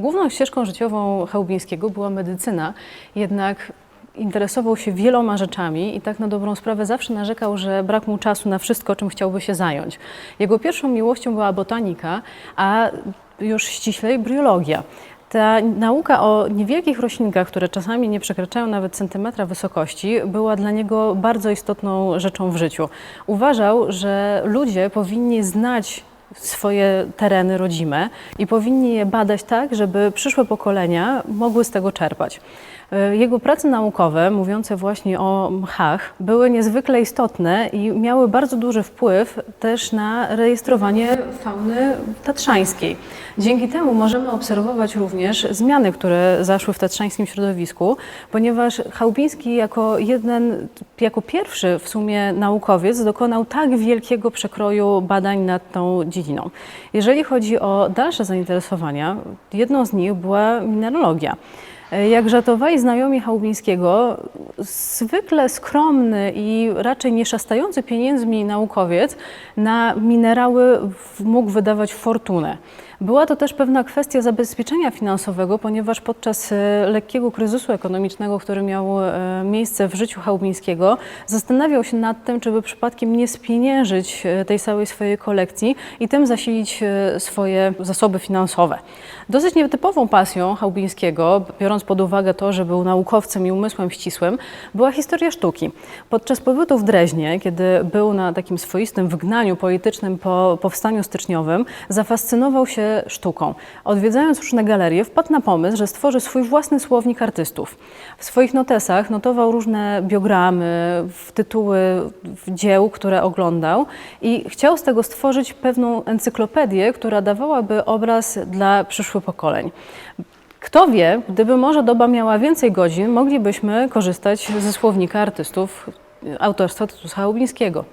Główną ścieżką życiową Chałubińskiego była medycyna, jednak interesował się wieloma rzeczami i tak na dobrą sprawę zawsze narzekał, że brak mu czasu na wszystko, czym chciałby się zająć. Jego pierwszą miłością była botanika, a już ściślej briologia. Ta nauka o niewielkich roślinkach, które czasami nie przekraczają nawet centymetra wysokości, była dla niego bardzo istotną rzeczą w życiu. Uważał, że ludzie powinni znać swoje tereny rodzime i powinni je badać tak, żeby przyszłe pokolenia mogły z tego czerpać. E, Jego prace naukowe, mówiące właśnie o mchach, były niezwykle istotne i miały bardzo duży wpływ też na rejestrowanie fauny tatrzańskiej. Dzięki temu możemy obserwować również zmiany, które zaszły w tatrzańskim środowisku, ponieważ Chałubiński jako jeden, jako pierwszy w sumie naukowiec dokonał tak wielkiego przekroju badań nad tą dziedziną. Jeżeli chodzi o dalsze zainteresowania, jedną z nich była mineralogia. Jak żartowali znajomi Chałubińskiego, zwykle skromny i raczej nie szastający pieniędzmi naukowiec na minerały mógł wydawać fortunę. Była to też pewna kwestia zabezpieczenia finansowego, ponieważ podczas e, lekkiego kryzysu ekonomicznego, który miał e, miejsce w życiu Chałubińskiego, zastanawiał się nad tym, czy by przypadkiem nie spieniężyć e, tej całej swojej kolekcji i tym zasilić swoje zasoby finansowe. Dosyć nietypową pasją Chałubińskiego, biorąc pod uwagę to, że był naukowcem i umysłem ścisłym, była historia sztuki. Podczas pobytu w Dreźnie, kiedy był na takim swoistym wygnaniu politycznym po powstaniu styczniowym, zafascynował się sztuką. Odwiedzając różne galerie, wpadł na pomysł, że stworzy swój własny słownik artystów. W swoich notesach notował różne biogramy, tytuły dzieł, które oglądał i chciał z tego stworzyć pewną encyklopedię, która dawałaby obraz dla przyszłych pokoleń. Kto wie, gdyby może doba miała więcej godzin, moglibyśmy korzystać ze słownika artystów autorstwa Tytusa Chałubińskiego.